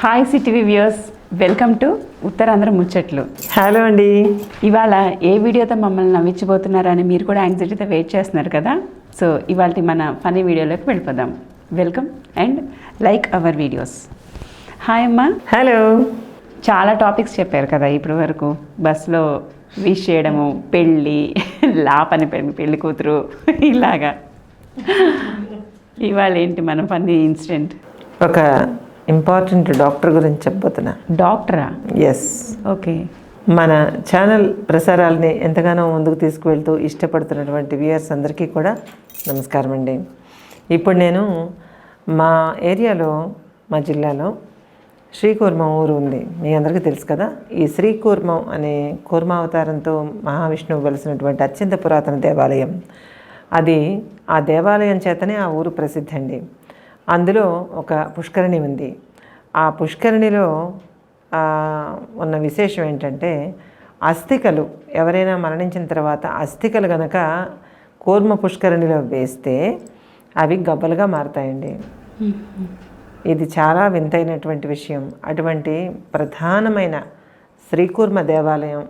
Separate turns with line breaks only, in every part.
Hi CTV viewers welcome to Uttarandhra ముచ్చట్లు
hello అండి.
ఇవాళ ఏ వీడియోతో మమ్మల్ని నవ్వించబోతున్నారని మీరు కూడా యాంగ్జైటీతో వెయిట్ చేస్తున్నారు కదా? సో ఇవాళ మన ఫనీ వీడియోలోకి వెళ్ళిపోదాం. Welcome and like our videos hi అమ్మా.
హలో
చాలా టాపిక్స్ చెప్పారు కదా ఇప్పటి వరకు. బస్సులో విష్ చేయడము పెళ్ళి లాపని పెళ్ళి పెళ్ళి కూతురు ఇలాగా. ఇవాళ ఏంటి మన ఫన్నీ ఇన్సిడెంట్
ఒక ఇంపార్టెంట్ డాక్టర్ గురించి చెప్పబోతున్నా.
డాక్టరా?
Yes
okay.
మన ఛానల్ ప్రసారాలని ఎంతగానో ముందుకు తీసుకువెళ్తూ ఇష్టపడుతున్నటువంటి వ్యూయర్స్ అందరికీ కూడా నమస్కారం అండి. ఇప్పుడు నేను మా ఏరియాలో మా జిల్లాలో శ్రీకూర్మం ఊరు ఉంది. మీ అందరికీ తెలుసు కదా? ఈ శ్రీకూర్మం అనే కూర్మావతారంతో మహావిష్ణువు వెలిసినటువంటి అత్యంత పురాతన దేవాలయం. అది ఆ దేవాలయం చేతనే ఆ ఊరు ప్రసిద్ధి అండి అందులో ఒక పుష్కరిణి ఉంది. ఆ పుష్కరిణిలో ఉన్న విశేషం ఏంటంటే అస్థికలు ఎవరైనా మరణించిన తర్వాత అస్థికలు గనక కూర్మ పుష్కరిణిలో వేస్తే అవి గబ్బలుగా మారతాయండి. ఇది చాలా వింతైనటువంటి విషయం. అటువంటి ప్రధానమైన శ్రీకూర్మ దేవాలయం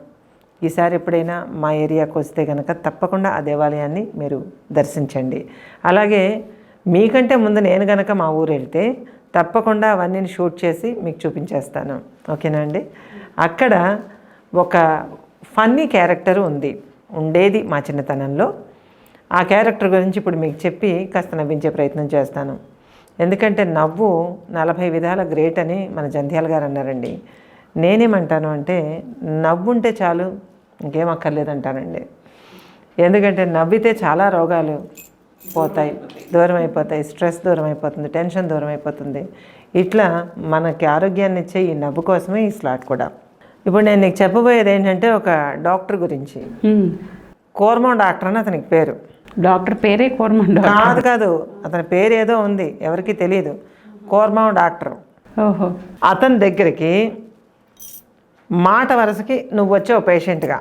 ఈసారి ఎప్పుడైనా మా ఏరియాకు వస్తే కనుక తప్పకుండా ఆ దేవాలయాన్ని మీరు దర్శించండి. అలాగే మీకంటే ముందు నేను గనక మా ఊరు వెళ్తే తప్పకుండా అవన్నీ షూట్ చేసి మీకు చూపించేస్తాను. ఓకేనా అండి? అక్కడ ఒక ఫన్నీ క్యారెక్టర్ ఉంది. ఉండేది మా చిన్నతనంలో. ఆ క్యారెక్టర్ గురించి ఇప్పుడు మీకు చెప్పి కాస్త నవ్వించే ప్రయత్నం చేస్తాను. ఎందుకంటే నవ్వు నలభై విధాల గ్రేట్ అని మన జంధ్యాల గారు అన్నారండి. నేనేమంటాను అంటే నవ్వుంటే చాలు ఇంకేం అక్కర్లేదంటానండి. ఎందుకంటే నవ్వితే చాలా రోగాలు. పోతాయి. దూరం అయిపోతాయి స్ట్రెస్ దూరం అయిపోతుంది టెన్షన్ దూరం అయిపోతుంది ఇట్లా మనకి ఆరోగ్యాన్ని ఇచ్చే ఈ నవ్వు కోసమే ఈ స్లాట్ కూడా. ఇప్పుడు నేను నీకు చెప్పబోయేది ఏంటంటే ఒక డాక్టర్ గురించి. కోర్మం డాక్టర్ అని అతనికి పేరు.
డాక్టర్ పేరే డాక్టర్.
కాదు కాదు అతని పేరు ఏదో ఉంది. ఎవరికి తెలియదు కోర్మం డాక్టర్.
ఓహో.
అతని దగ్గరికి మాట వరుసకి నువ్వు వచ్చావు పేషెంట్గా.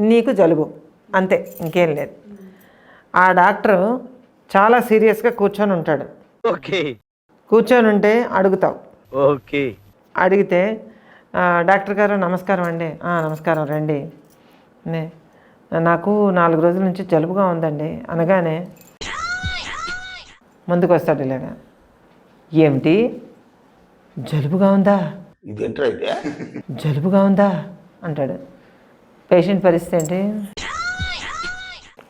నీకు జలుబు. అంతే. ఇంకేం లేదు. ఆ డాక్టరు చాలా సీరియస్గా కూర్చొని ఉంటాడు.
ఓకే.
కూర్చొని ఉంటే అడుగుతావు.
ఓకే.
అడిగితే "ఆ, డాక్టర్ గారు నమస్కారం అండి. "ఆ, నమస్కారం రండి. నే నాకు నాలుగు రోజుల నుంచి జలుబుగా ఉందండి. అనగానే ముందుకు వస్తాడు ఇలాగా. ఏమిటి? జలుబుగా ఉందా?
ఇదేంట్రా ఇదే?
జలుబుగా ఉందా? అంటాడు. పేషెంట్ పరిస్థితి ఏంటి?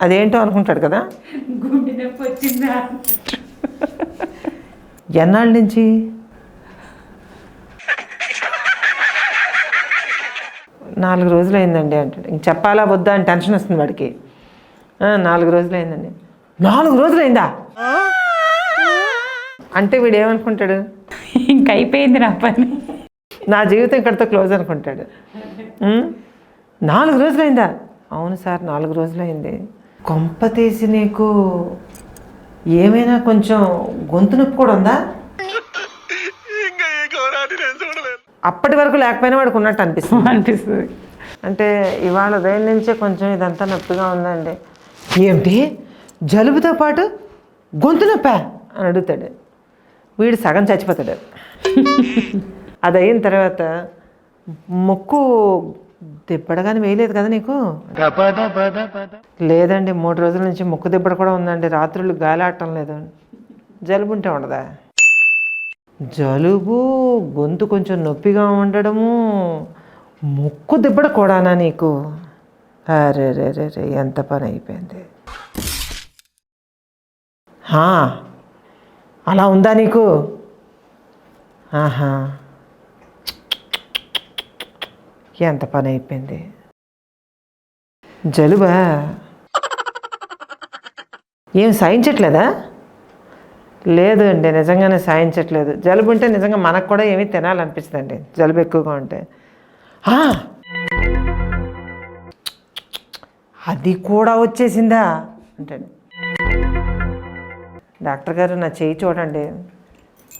అదేంటో అనుకుంటాడు కదా?
గుండె నొప్పి వచ్చిందా?
ఎన్నాళ్ళ నుంచి? నాలుగు రోజులు అయిందండి అంటాడు. ఇంక చెప్పాలా వద్దా అని టెన్షన్ వస్తుంది వాడికి. "ఆ, నాలుగు రోజులు అయిందండి నాలుగు రోజులు అయిందా అంటే వీడు ఏమనుకుంటాడు
ఇంక అయిపోయింది నా పని.
నా జీవితం ఇక్కడితో క్లోజ్ అనుకుంటాడు. "ఉమ్, నాలుగు రోజులు అయిందా అవును సార్ నాలుగు రోజులు అయింది కొంప తీసి నీకు ఏమైనా కొంచెం గొంతు నొప్పి కూడా ఉందా? అప్పటి వరకు లేకపోయినా వాడికి ఉన్నట్టు అనిపిస్తుంది.
అనిపిస్తుంది.
అంటే ఇవాళ ఉదయం నుంచే కొంచెం ఇదంతా నొప్పిగా ఉందండి. ఏమిటి? జలుబుతో పాటు గొంతు నొప్పా? అని అడుగుతాడు. వీడు సగం చచ్చిపోతాడు. అది అయిన తర్వాత ముక్కు దిబ్బడగానే వేయలేదు కదా నీకు? లేదండి మూడు రోజుల నుంచి ముక్కు దిబ్బడ కూడా ఉందండి. రాత్రులు గాలి ఆడటం లేదు. జలుబు ఉంటే ఉండదా? జలుబు గొంతు కొంచెం నొప్పిగా ఉండడము ముక్కు దిబ్బడ కూడానా నీకు? అరే రే రే రే ఎంత పని అయిపోయింది. అలా ఉందా నీకు? ఆహా. ఎంత పని అయిపోయింది. జలుబా? ఏం సాయించట్లేదా? లేదు అండి నిజంగానే సాయించట్లేదు. జలుబు ఉంటే నిజంగా మనకు కూడా ఏమీ తినాలనిపిస్తుందండి జలుబు ఎక్కువగా ఉంటే. అది కూడా వచ్చేసిందా? అంటే డాక్టర్ గారు నా చెయ్యి చూడండి.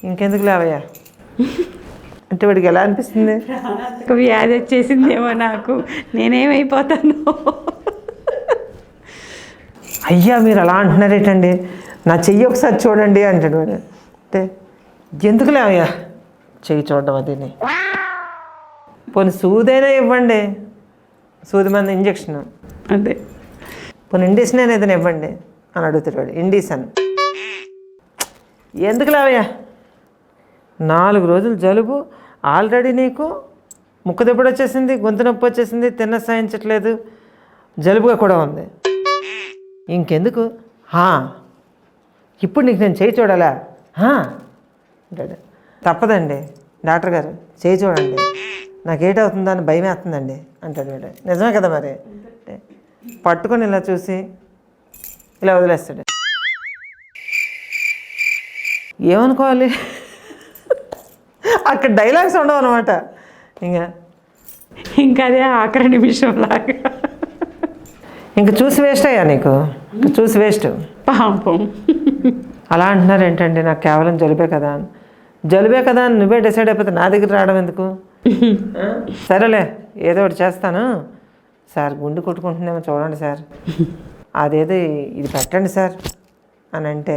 ఇంకెందుకు లేవయ్యా? అంటే వాడికి ఎలా అనిపిస్తుంది?
వ్యాధి వచ్చేసిందేమో నాకు. నేనేమైపోతాను.
అయ్యా మీరు అలా అంటున్నారేటండి? నా చెయ్యి ఒకసారి చూడండి అంటాడు వాడు. అంటే ఎందుకులే అయ్యా? చెయ్యి చూడడం అదిని పోనీ సూదైనా ఇవ్వండి? సూది మంది ఇంజక్షన్.
అదే.
పోనీ ఇండిషన్ అయినా ఏదైనా ఇవ్వండి అని అడుగుతాడు ఇండిసన్ ఎందుకు లేవయ్యా నాలుగు రోజులు జలుబు ఆల్రెడీ నీకు ముక్కు దెబ్బడు వచ్చేసింది గొంతు నొప్పి వచ్చేసింది తిన్న సాయించట్లేదు జలుబుగా కూడా ఉంది. ఇంకెందుకు? హా ఇప్పుడు నీకు నేను చేయి చూడాలా? హా అంటాడు. తప్పదండి డాక్టర్ గారు చేయి చూడండి. నాకు ఏటవుతుందో అని భయం వేస్తుందండి అంటాడు వీడు. నిజమే కదా మరి? పట్టుకొని ఇలా చూసి ఇలా వదిలేస్తాడు. ఏమనుకోవాలి? అక్కడ డైలాగ్స్ ఉండవు అనమాట ఇంకా
ఇంకా అదే ఆఖరి నిమిషం లాగా.
ఇంక చూసి వేస్ట్ అయ్యా నీకు? చూసి వేస్ట్
పాపం.
అలా అంటున్నారు ఏంటండి? నాకు కేవలం జలుబే కదా జలుబే కదా అని నువ్వే డిసైడ్ అయిపోతే నా దగ్గర రావడం ఎందుకు? సరేలే ఏదో ఒకటి చేస్తాను. సార్ గుండు కొట్టుకుంటుందేమో చూడండి సార్. అదేదో ఇది పెట్టండి సార్ అని అంటే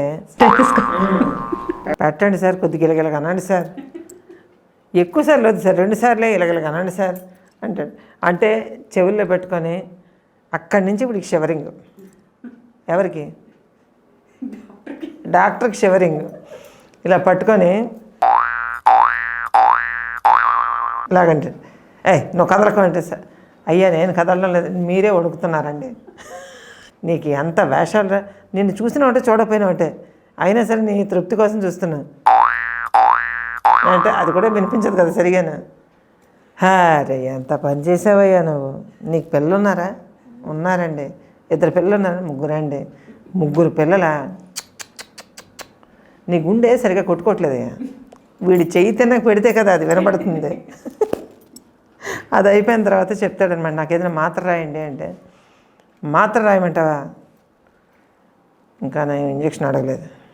పెట్టండి సార్ కొద్దిగా ఇలగిలగ అనండి సార్. ఎక్కువ సార్లు వద్దు సార్ రెండు సార్లే ఇలగిలగ అనండి సార్ అంటాడు. అంటే చెవుల్లో పెట్టుకొని అక్కడి నుంచి ఇప్పుడు షివరింగ్. ఎవరికి? డాక్టర్కి షివరింగ్. ఇలా పట్టుకొని ఇలాగంటే ఏ నువ్వు కదలకు సార్ అయ్యా నేను కదలడం లేదు మీరే ఉడుకుతున్నారండి నీకు ఎంత వేషాలు నిన్ను చూసినా ఉంటే చూడకపోయినా ఉంటే అయినా సరే నీ తృప్తి కోసం చూస్తున్నాను అంటే అది కూడా వినిపించదు కదా సరిగాను. అరే ఎంత పని చేసావయ్యా నువ్వు? నీకు పిల్లలు ఉన్నారా ఉన్నారండి. ఇద్దరు పిల్లలు ఉన్నారు ముగ్గురండి. ముగ్గురు పిల్లలా? నీ గుండె సరిగా కొట్టుకోవట్లేదయ్యా. వీడి చెయ్యి నాకు పెడితే కదా అది వినపడుతుంది అది అయిపోయిన తర్వాత చెప్తాడనమాట నాకు ఏదైనా మాత్ర రాయండి అంటే. మాత్ర రాయమంటావా? ఇంకా నేను ఇంజక్షన్ అడగలేదు.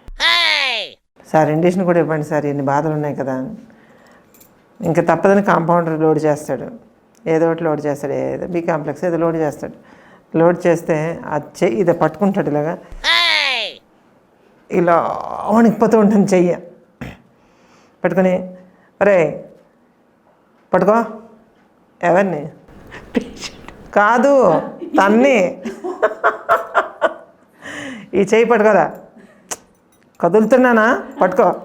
సార్ ఇండిషన్ కూడా ఇవ్వండి సార్ ఎన్ని బాధలు ఉన్నాయి కదా. ఇంకా తప్పదని కాంపౌండర్ లోడ్ చేస్తాడు. ఏదో ఒకటి లోడ్ చేస్తాడు ఏదో బీ కాంప్లెక్స్ ఏదో లోడ్ చేస్తాడు. లోడ్ చేస్తే అది చెయ్యి ఇది పట్టుకుంటాడు ఇలాగా. ఇలా వణికిపోతూ ఉంటుంది చెయ్యి. పట్టుకొని అరే పట్టుకో. ఎవరిని? కాదు తన్ని. ఈ చెయ్యి పట్టుకోరా. కదులుతున్నానా? పట్టుకో.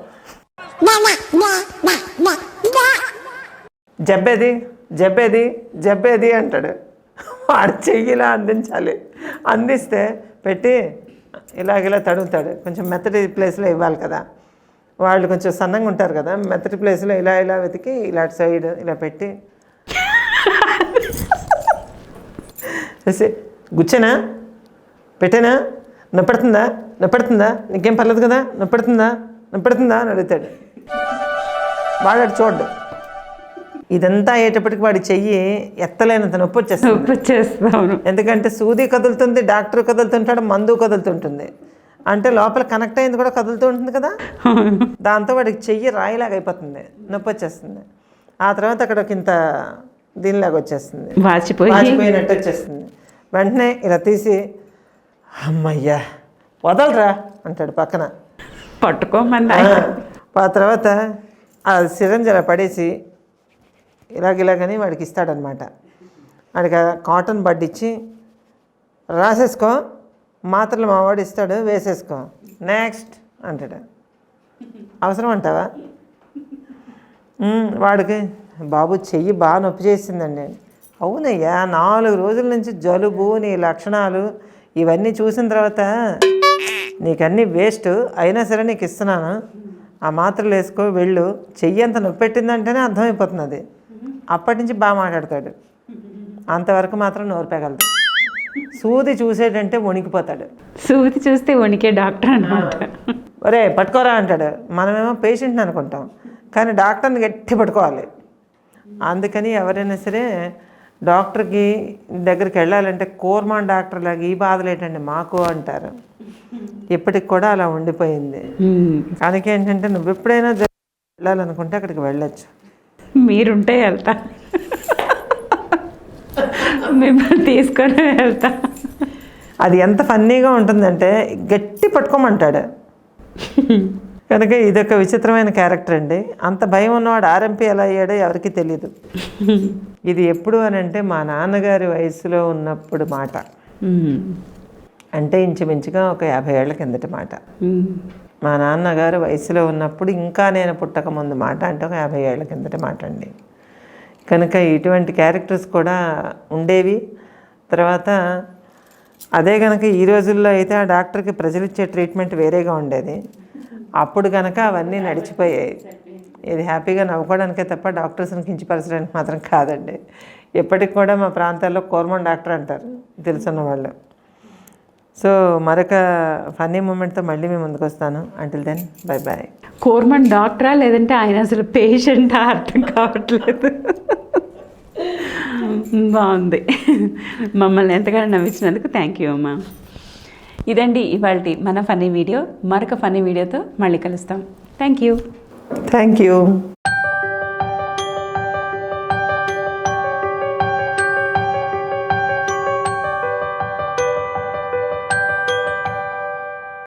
జబ్బేది జబ్బేది జబ్బేది అంటాడు. వాడు చెయ్యిలా అందించాలి. అందిస్తే పెట్టి ఇలాగిలా తడుగుతాడు. కొంచెం మెత్తటి ప్లేస్లో ఇవ్వాలి కదా. వాళ్ళు కొంచెం సన్నంగా ఉంటారు కదా. మెత్తటి ప్లేస్లో ఇలా ఇలా వెతికి ఇలాంటి సైడ్ ఇలా పెట్టి. గుచ్చానా? పెట్టానా? నొప్పెడుతుందా నొప్పెడుతుందా? నీకేం పర్లేదు కదా? నొప్పెడుతుందా? నొప్పెడుతుందా? అని అడుగుతాడు. వాడు అటు చూడ్డు ఇదంతా అయ్యేటప్పటికి వాడి చెయ్యి ఎత్తలేనంత నొప్పి వచ్చేస్తుంది.
నొప్పి వచ్చేస్తాను
ఎందుకంటే సూది కదులుతుంది డాక్టర్ కదులుతుంటాడు మందు కదులుతుంటుంది. అంటే లోపల కనెక్ట్ అయింది కూడా కదులుతూ ఉంటుంది కదా? దాంతో వాడికి చెయ్యి రాయిలాగా అయిపోతుంది నొప్పి వచ్చేస్తుంది. ఆ తర్వాత అక్కడ ఒక ఇంత దీనిలాగా వచ్చేస్తుంది.
వాచిపోయి.
వాచిపోయినట్టు వచ్చేస్తుంది. వెంటనే ఇలా తీసి అమ్మయ్యా వదలరా? అంటాడు పక్కన.
పట్టుకోమని
ఆ, తర్వాత ఆ సిరంజ్ అలా పడేసి ఇలాగ ఇలాగని వాడికి ఇస్తాడనమాట. వాడికి కాటన్ బడ్ ఇచ్చి రాసేసుకో మాత్రలు మా వాడు ఇస్తాడు వేసేసుకో నెక్స్ట్ అంటాడు. అవసరం అంటావా? "ఉమ్, వాడికి బాబు చెయ్యి బాగా నొప్పి చేసిందండి. అవునయ్యా నాలుగు రోజుల నుంచి జలుబు నీ లక్షణాలు ఇవన్నీ చూసిన తర్వాత నీకన్నీ వేస్ట్. అయినా సరే నీకు ఇస్తున్నాను. ఆ మాత్రలు వేసుకో వెళ్ళు. చెయ్యి అంత నొప్పి పెట్టిందంటేనే అర్థమైపోతుంది అది. అప్పటి నుంచి బాగా మాట్లాడతాడు. అంతవరకు మాత్రం నోరు పెగలదు సూది చూసేటంటే వణికిపోతాడు.
సూది చూస్తే వణికే డాక్టర్ అనమాట
ఒరే పట్టుకోరా అంటాడు. మనమేమో పేషెంట్ని అనుకుంటాం. కానీ డాక్టర్ని గట్టి పట్టుకోవాలి. అందుకని ఎవరైనా సరే డాక్టర్కి దగ్గరికి వెళ్ళాలంటే కోర్మాన్ డాక్టర్ లాగా ఈ బాధలు ఏంటండి మాకు అంటారు. ఇప్పటికి కూడా అలా ఉండిపోయింది. కానీ ఏంటంటే నువ్వు ఎప్పుడైనా వెళ్ళాలనుకుంటే అక్కడికి వెళ్ళొచ్చు.
మీరుంటే వెళ్తా. మిమ్మల్ని తీసుకొని వెళ్తా.
అది ఎంత ఫన్నీగా ఉంటుందంటే గట్టి పట్టుకోమంటాడు. కనుక ఇదొక విచిత్రమైన క్యారెక్టర్ అండి. అంత భయం ఉన్నవాడు ఆర్ఎంపీ ఎలా అయ్యాడో ఎవరికీ తెలియదు ఇది ఎప్పుడు అని అంటే మా నాన్నగారి వయసులో ఉన్నప్పుడు మాట. అంటే ఇంచుమించుగా ఒక యాభై ఏళ్ళ కిందటి మాట. మా నాన్నగారు వయసులో ఉన్నప్పుడు ఇంకా నేను పుట్టక ముందు మాట అంటే ఒక యాభై ఏళ్ళ కిందటి మాట అండి. కనుక ఇటువంటి క్యారెక్టర్స్ కూడా ఉండేవి. తర్వాత అదే కనుక ఈ రోజుల్లో అయితే ఆ డాక్టర్కి ప్రజలు ఇచ్చే ట్రీట్మెంట్ వేరేగా ఉండేది. అప్పుడు కనుక అవన్నీ నడిచిపోయాయి. ఇది హ్యాపీగా నవ్వుకోవడానికే తప్ప డాక్టర్స్ని కించపరచడానికి మాత్రం కాదండి. ఎప్పటికి కూడా మా ప్రాంతాల్లో కోర్మన్ డాక్టర్ అంటారు తెలుసున్న వాళ్ళు. సో మరొక ఫన్నీ మూమెంట్తో మళ్ళీ మేము ముందుకు వస్తాను. అంటిల్ దెన్ బై బాయ్
కోర్మన్ డాక్టరా లేదంటే ఆయన అసలు పేషెంటా అర్థం కావట్లేదు. బాగుంది. మమ్మల్ని ఎంతగానో నవ్వించినందుకు థ్యాంక్ యూ అమ్మా. ఇదండి ఇవాళ మన ఫనీ వీడియో. మరొక ఫనీ వీడియోతో మళ్ళీ కలుస్తాం. Thank you
thank you